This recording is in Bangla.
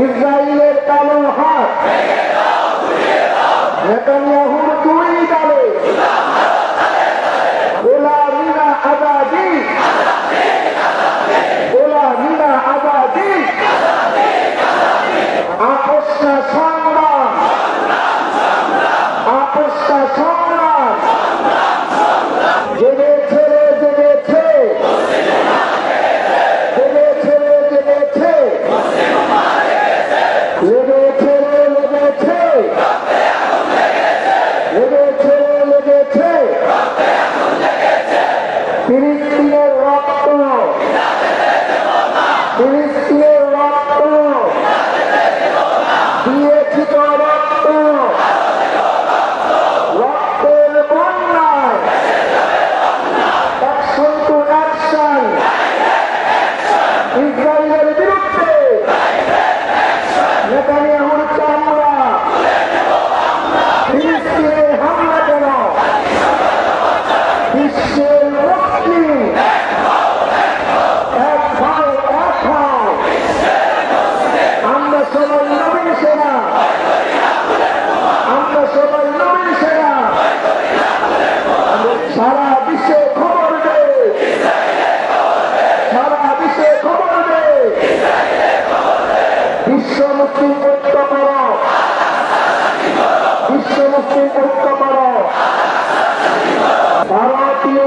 ইসরায়েলের কালো হাত। নেতানিয়াহু ফিলিস্তিনের রক্ত। ফিলিস্তিনের রক্ত। দিয়েছি তো রক্ত। রক্তের বন্যায়। অ্যাকশন টু অ্যাকশন মুক্তি মুক্ত করো। ভারতীয়